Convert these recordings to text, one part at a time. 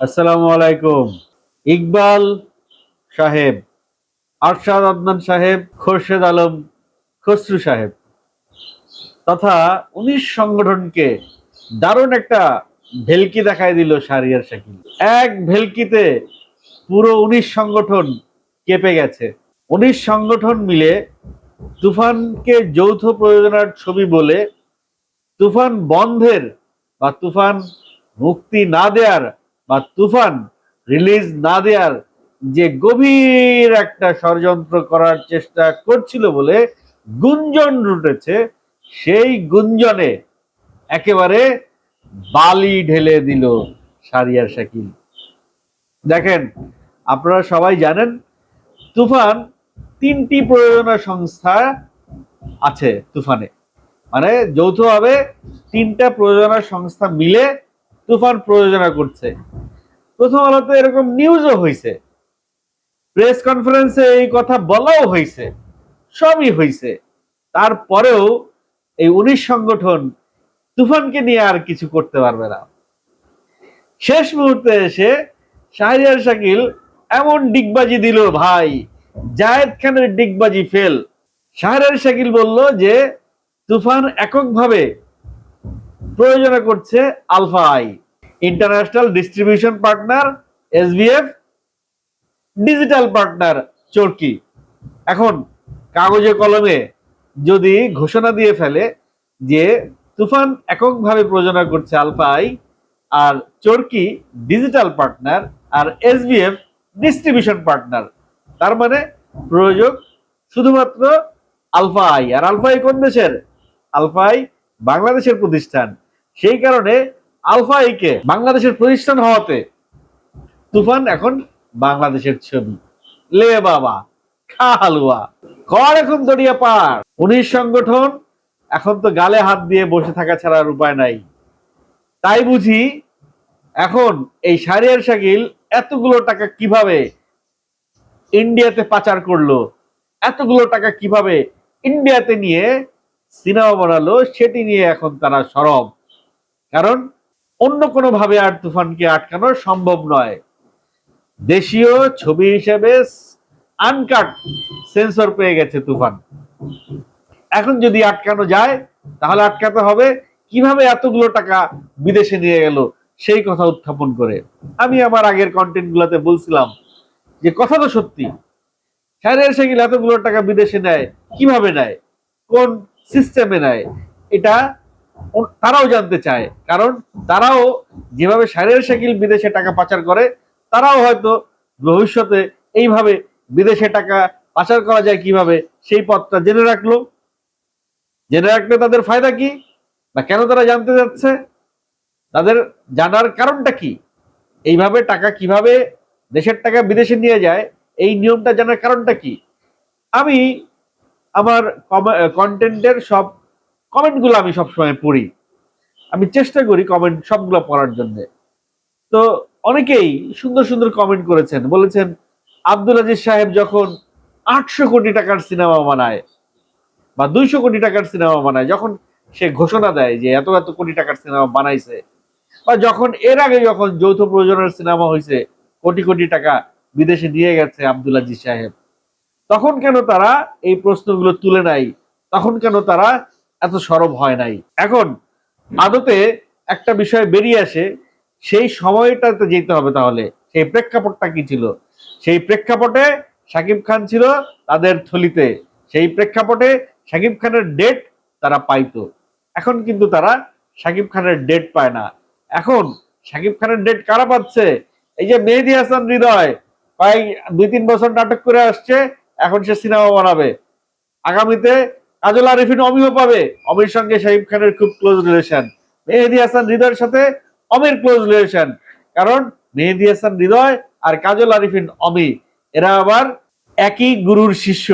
আসসালামু আলাইকুম। ইকবাল সাহেব, আরশাদ আদনান সাহেব, খোরশেদ আলম, খসরু সাহেব। তথা উনিশ সংগঠনকে দারুণ একটা ভেলকি দেখায় দিল শারিয়ার শাকিল। এক ভেলকিতে পুরো উনিশ সংগঠন কেঁপে গেছে। উনিশ সংগঠন মিলে তুফানকে যৌথ প্রয়োজনার ছবি বলে তুফান বন্ধের বা তুফান মুক্তি না দেয়ার বা তুফান রিলিজ না দেওয়ার যে গভীর একটা ষড়যন্ত্র করার চেষ্টা করছিল বলে গুঞ্জন রুটেছে, সেই গুঞ্জনে একেবারে বালি ঢেলে দিল সারিয়ার শাকিল। দেখেন, আপনারা সবাই জানেন, তুফান তিনটি প্রযোজনা সংস্থা আছে তুফানে। মানে যৌথভাবে তিনটা প্রযোজনা সংস্থা মিলে তুফান প্রযোজনা করছে। প্রথম আলোতে এরকম নিউজও হয়েছে প্রেস কনফারেন্সে এই কথা বলাও হয়েছে সবই হয়েছে তারপরেও এই উনিশ সংগঠন তুফানকে নিয়ে আর কিছু করতে পারবে না। শেষ মুহূর্তে এসে শাহরিয়ার শাকিল এমন ডিগবাজি দিল, ভাই, জায়েদ খানের ডিগবাজি ফেল শাহরিয়ার শাকিল বলল যে, তুফান এককভাবে প্রয়োজনা করছে Alpha I. International distribution partner, SBF, digital partner, Chorki. এখন কাগজে কলমে যদি ঘোষণা দিয়ে ফেলে যে তুফান এককভাবে প্রযোজনা করছে আলফাই আর চরকি ডিজিটাল পার্টনার, আর এসবিএফ ডিস্ট্রিবিউশন পার্টনার, তার মানে প্রয়োজক শুধুমাত্র আলফা আই। আর আলফা আই কোন দেশের? আলফা আই বাংলাদেশের প্রতিষ্ঠান। সেই কারণে আলফা আইকে বাংলাদেশের প্রতিষ্ঠান হওয়াতে। তুফান এখন বাংলাদেশের ছবি। লে বাবা খা হালুয়া কর এখন দড়িয়া পার উনিশ সংগঠন এখন তো গালে হাত দিয়ে বসে থাকা ছাড়া আর উপায় নাই। তাই বুঝি এখন এই সারিয়ার শাকিল এতগুলো টাকা কীভাবে ইন্ডিয়াতে পাচার করল, এতগুলো টাকা কীভাবে ইন্ডিয়াতে নিয়ে সিনেমা বানালো, সেটি নিয়ে এখন তারা সরব। কারণ অন্য কোনো ভাবে আর তুফানকে আটকানো সম্ভব নয়। দেশীয় ছবি হিসেবে আনকাট সেন্সর পেয়ে গেছে তুফান। এখন যদি আটকানো যায়, তাহলে আটকাতে হবে কীভাবে এতগুলো টাকা বিদেশে নিয়ে গেল, সেই কথা উত্থাপন করে। আমি আমার আগের কন্টেন্ট গুলাতে বলছিলাম যে, কথা তো সত্যি। শাহরিয়ার শাকিল এতগুলো টাকা বিদেশে নেয়, কীভাবে নেয়? কোন সিস্টেমে নেয়? এটা তারাও জানতে চায়। কারণ তারাও যেভাবে শাহরিয়ার শাকিল বিদেশে টাকা পাচার করে, তারাও হয়তো ভবিষ্যতে এইভাবে বিদেশে টাকা পাচার করা যায় কীভাবে, সেই পথটা জেনে রাখল। জেনে রাখলে তাদের ফায়দা কি? বা কেন তারা জানতে যাচ্ছে তাদের জানার কারণটা কি? এইভাবে টাকা কীভাবে দেশের টাকা বিদেশে নিয়ে যায়, এই নিয়মটা জানার কারণটা কি? আমি আমার কন্টেন্টের সব কমেন্টগুলো আমি সবসময় পড়ি। আমি চেষ্টা করি কমেন্ট সবগুলো পড়ার জন্য। তো অনেকেই সুন্দর সুন্দর কমেন্ট করেছেন। বলেছেন, আব্দুল আজিজ সাহেব যখন আটশো কোটি টাকার সিনেমা বানায় বা দুইশো কোটি টাকার সিনেমা বানায়, যখন সে ঘোষণা দেয় যে এত এত কোটি টাকার সিনেমা বানাইছে, বা যখন এর আগে যখন যৌথ প্রয়োজনের সিনেমা হয়েছে কোটি কোটি টাকা বিদেশে নিয়ে গেছে আব্দুল আজিজ সাহেব, তখন কেন তারা এই প্রশ্নগুলো তুলে নাই? তখন কেন তারা এত সরব হয় নাই। এখন আদতে একটা বিষয় বেরিয়ে আসে, সেই সময়টাতে যেতে হবে তাহলে। সেই প্রেক্ষাপটটা কি ছিল? সেই প্রেক্ষাপটে সাকিব খান ছিল তাদের থলিতে। সেই প্রেক্ষাপটে সাকিব খানের ডেট তারা পাইতো। এখন কিন্তু তারা সাকিব খানের ডেট পায় না। এখন সাকিব খানের ডেট কারা পাচ্ছে? এই যে মেহেদি হাসান হৃদয় কয়েক দুই তিন বছর নাটক করে আসছে, এখন সে সিনেমা বানাবে। আগামীতে কাজল আরিফিন অমিও পাবে। অমির সঙ্গে শাহিব খানের খুব ক্লোজ রিলেশন মেহেদি হাসান হৃদয়ের সাথে অমির ক্লোজ রিলেশন কারণ মেহেদি হাসান হৃদয় আর কাজল আরিফিন অমি। এরা আবার একই গুরুর শিষ্য,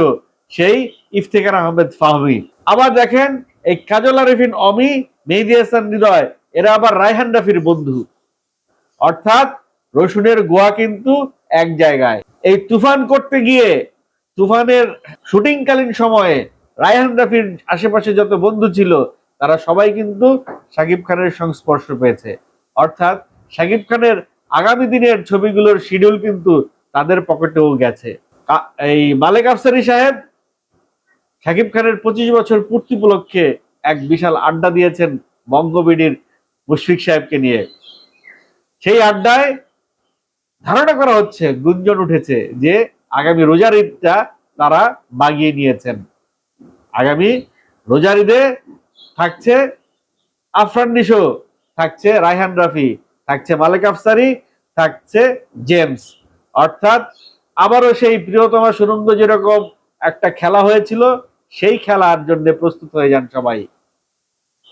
সেই ইফতেখার আহমেদ ফাহমি। আবার দেখেন এই কাজল আরিফিন অমি, মেহেদি হাসান হৃদয়, এরা আবার রায়হান রাফির বন্ধু। অর্থাৎ রসুনের গোয়া কিন্তু এক জায়গায়। এই তুফান করতে গিয়ে, তুফানের শুটিংকালীন সময়ে রায়হান রাফির আশেপাশে যত বন্ধু ছিল, তারা সবাই কিন্তু সাকিব খানের সংস্পর্শ পেয়েছে। অর্থাৎ সাকিব খানের আগামী দিনের ছবিগুলোর শিডিউল কিন্তু তাদের পকেটেও গেছে। এই মালেক আফসারি সাহেব শাকিব খানের পঁচিশ বছর পূর্তি উপলক্ষে এক বিশাল আড্ডা দিয়েছেন বঙ্গবিডির মুশফিক সাহেবকে নিয়ে। সেই আড্ডায় ধারণা করা হচ্ছে, গুঞ্জন উঠেছে যে আগামী রোজার ঈদটা তারা বাগিয়ে নিয়েছেন। আগামী রোজার ঈদে থাকছে আফরান নিশো, থাকছে রায়হান রাফি, থাকছে মালিক আফসারি, থাকছে জেমস। অর্থাৎ আবারও সেই প্রিয়তমা সুরঙ্গ যেরকম একটা খেলা হয়েছিল, সেই খেলার জন্য প্রস্তুত হয়ে যান সবাই।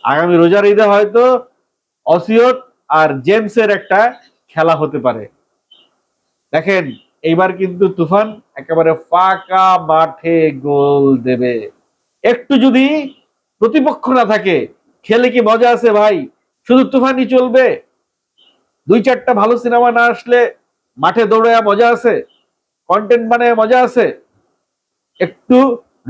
আগামী রোজার ঈদে হয়তো অসিয়ত আর জেমসের একটা খেলা হতে পারে। দেখেন, এইবার কিন্তু তুফান একেবারে ফাঁকা মাঠে গোল দেবে। একটু যদি প্রতিপক্ষ না থাকে, খেলে কি মজা আছে ভাই? শুধু তুফানই চলবে? দুই চারটা ভালো সিনেমা না আসলে মাঠে দৌড়ে মজা আছে? কন্টেন্ট বানায় মজা আছে? একটু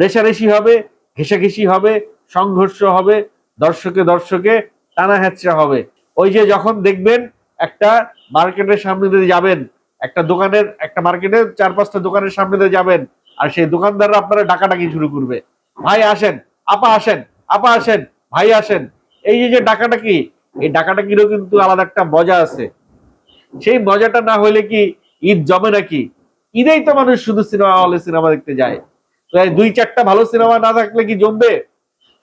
রেশারেশি হবে, ঘেঁষাঘেঁষি হবে, সংঘর্ষ হবে, দর্শকে দর্শকে টানা হ্যাচড়া হবে। ওই যে যখন দেখবেন একটা মার্কেটের সামনে দিয়ে যাবেন, একটা দোকানের, একটা মার্কেটের চার পাঁচটা দোকানের সামনে দিয়ে যাবেন, আর সেই দোকানদাররা আপনারা ডাকাডাকি শুরু করবে। ভাই আসেন, আপা আসেন আপা আসেন, ভাই আসেন। এই যে যে ডাকাডাকি এই ডাকাডাকিরও কিন্তু আলাদা একটা মজা আছে। সেই মজাটা না হলে কি ঈদ জমে নাকি? ঈদেই তো মানুষ শুধু সিনেমা হলে সিনেমা দেখতে যায়। তো দুই চারটা ভালো সিনেমা না থাকলে কি জমবে?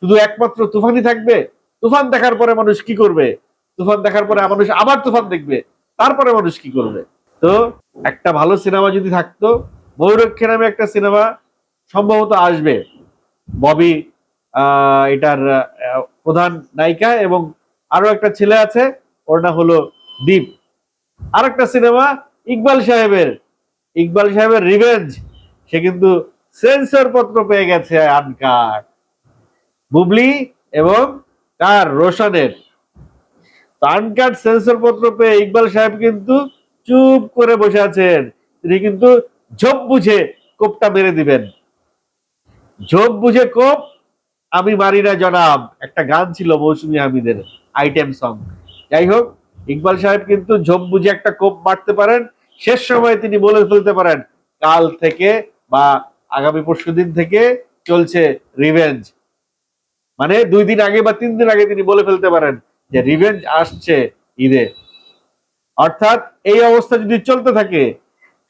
শুধু একমাত্র তুফানই থাকবে? তুফান দেখার পরে মানুষ কি করবে? তুফান দেখার পরে মানুষ আবার তুফান দেখবে। তারপরে মানুষ কি করবে? তো একটা ভালো সিনেমা যদি থাকতো, ময়ূরক্ষী নামে একটা সিনেমা সম্ভবত আসবে। ববি এটার প্রধান নায়িকা এবং আরও একটা ছেলে আছে, ওর নাম হলো দীপ। আর একটা সিনেমা ইকবাল সাহেবের ইকবাল সাহেবের রিভেঞ্জ, সে কিন্তু সেন্সর পত্র পেয়ে গেছে আনকাট বুবলি এবং কার রোশনের। আনকাট সেন্সর পত্র পেয়ে ইকবাল সাহেব কিন্তু চুপ করে বসে আছেন। তিনি কিন্তু ঝোপ বুঝে কোপটা মেরে দিবেন। ঝোপ বুঝে কোপ। আমি মারি না জনাব, একটা গান ছিল মৌসুমী হামিদের, আইটেম সং। যাই হোক, ইকবাল সাহেব কিন্তু ঝোপ বুঝে একটা কোপ মারতে পারেন। শেষ সময় তিনি বলে ফেলতে পারেন, কাল থেকে বা আগামী পরশু দিন থেকে চলছে রিভেঞ্জ মানে দুই দিন আগে বা তিন দিন আগে তিনি বলে ফেলতে পারেন যে রিভেঞ্জ আসছে ঈদে। অর্থাৎ এই অবস্থা যদি চলতে থাকে,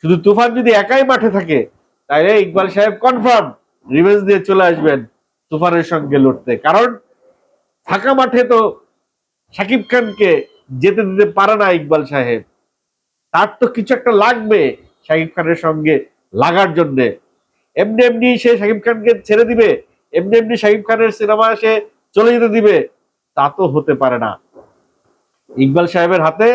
শুধু তুফান যদি একাই মাঠে থাকে, তাহলে ইকবাল সাহেব কনফার্ম রিভেঞ্জ দিয়ে চলে আসবেন তুফানের সঙ্গে লড়তে। কারণ ফাঁকা মাঠে তো সাকিব খানকে যেতে দিতে পারে না ইকবাল সাহেব। তার তো কিছু একটা লাগবে শাকিব খানের সঙ্গে লাগার জন্যে। এমনি এমনি সে শাকিব খানকে ছেড়ে দিবে, এমনি এমনি শাকিব খানের সিনেমা সে চলে যেতে দিবে, তা তো হতে পারে না। ইকবাল সাহেবের হাতে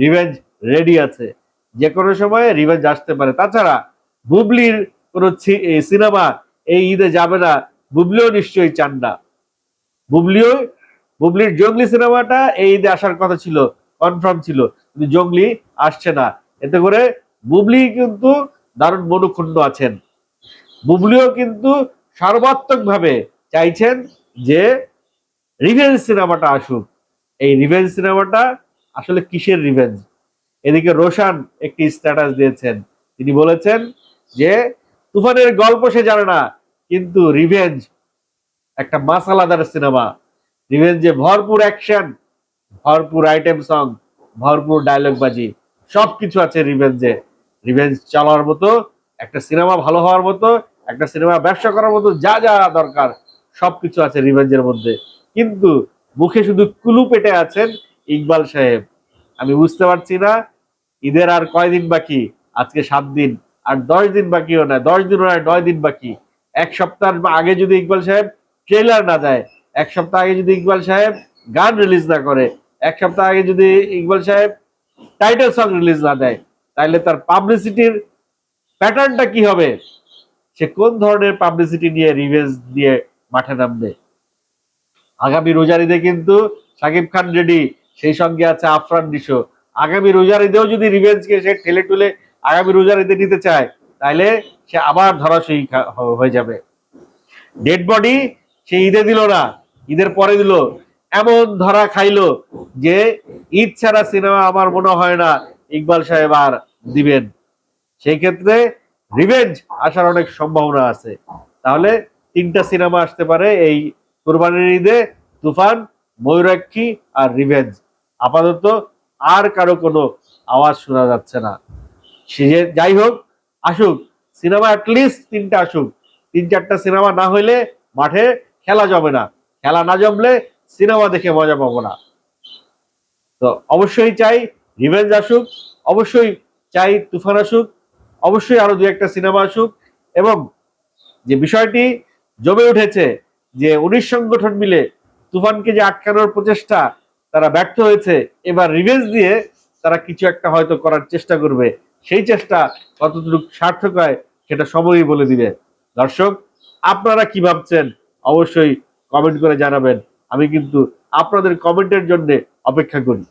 রিভেঞ্জ রেডি আছে। যে কোনো সময় রিভেঞ্জ আসতে পারে। তাছাড়া বুবলির কোন সিনেমা এই ঈদে যাবে না, বুবলিও নিশ্চয়ই চান না। বুবলিও, বুবলির জঙ্গলি সিনেমাটা এই ঈদে আসার কথা ছিল কনফার্ম ছিল। কিন্তু জঙ্গলি আসছে না। এতে করে বুবলি কিন্তু দারুণ মনুক্ষুণ্ণ আছেন। বুবলিও কিন্তু সর্বাত্মক ভাবে চাইছেন যে রিভেঞ্জ সিনেমাটা আসুক। এই রিভেঞ্জ সিনেমাটা আসলে কিসের রিভেঞ্জ এদিকে রোশান একটি স্ট্যাটাস দিয়েছেন। তিনি বলেছেন যে তুফানের গল্প সে জানে না, কিন্তু রিভেঞ্জ একটা মাসালাদার সিনেমা রিভেঞ্জে ভরপুর অ্যাকশন ভরপুর আইটেম সং ভরপুর ডায়লগ বাজি, সবকিছু আছে রিভেঞ্জে রিভেঞ্জ চালার মতো, একটা সিনেমা ভালো হওয়ার মতো, একটা সিনেমা ব্যবসা করার মতো যা যা দরকার, সবকিছু আছে রিভেঞ্জের মধ্যে। কিন্তু মুখে শুধু কুলু পেটে আছেন ইকবাল সাহেব। আমি বুঝতে পারছি না, ঈদের আর কয়দিন বাকি? আজকে সাত দিন। আর দশ দিন বাকিও না, দশ দিন নয় নয় দিন বাকি। এক সপ্তাহ আগে যদি ইকবাল সাহেব ট্রেলার না দেয়, এক সপ্তাহ আগে যদি ইকবাল সাহেব গান রিলিজ না করে, এক সপ্তাহ আগে যদি ইকবাল সাহেব টাইটেল সং রিলিজ না দেয় তাহলে তার পাবলিসিটির প্যাটার্নটা কি হবে? সে কোন ধরনের পাবলিসিটি নিয়ে রিভেঞ্জ দিয়ে মাঠে নামবে? আগামী রোজার ঈদে কিন্তু সাকিব খান রেডি সেই সঙ্গে আছে আফরান নিশো আগামী রোজার ঈদেও যদি রিভেঞ্জকে সে ঠেলে টুলে আগামী রোজার ঈদে নিতে চায় তাহলে সে আবার খা- হ- হয়ে যাবে। ডেড বডি সে ঈদে দিল না, ঈদের পরে দিল। এমন ধরা খাইলো যে ঈদ ছাড়া সিনেমা আমার মনে হয় না ইকবাল সাহেব আর দিবেন। সেই ক্ষেত্রে রিভেঞ্জ আসার অনেক সম্ভাবনা আছে। তাহলে তিনটা সিনেমা আসতে পারে এই কোরবানির ঈদে, তুফান, ময়ূরাক্ষী আর রিভেঞ্জ আপাতত আর কারও কোনো আওয়াজ শোনা যাচ্ছে না। সে যে যাই হোক, আসুক, সিনেমা অ্যাটলিস্ট তিনটা আসুক। তিন চারটা সিনেমা না হইলে মাঠে খেলা জমে না। খেলা না জমলে সিনেমা দেখে মজা পাবো না। তো অবশ্যই চাই রিভেঞ্জ আসুক, অবশ্যই চাই তুফান আসুক, অবশ্যই আরও দু একটা সিনেমা আসুক এবং যে বিষয়টি জমে উঠেছে যে উনিশ সংগঠন মিলে তুফানকে যে আটকানোর প্রচেষ্টা তারা ব্যর্থ হয়েছে, এবার রিভেঞ্জ দিয়ে তারা কিছু একটা হয়তো করার চেষ্টা করবে। সেই চেষ্টা কতটুকু সার্থক হয় সেটা সময়ই বলে দিবে। দর্শক, আপনারা কি ভাবছেন? অবশ্যই কমেন্ট করে জানাবেন। আমি কিন্তু আপনাদের কমেন্টের জন্য অপেক্ষা করি।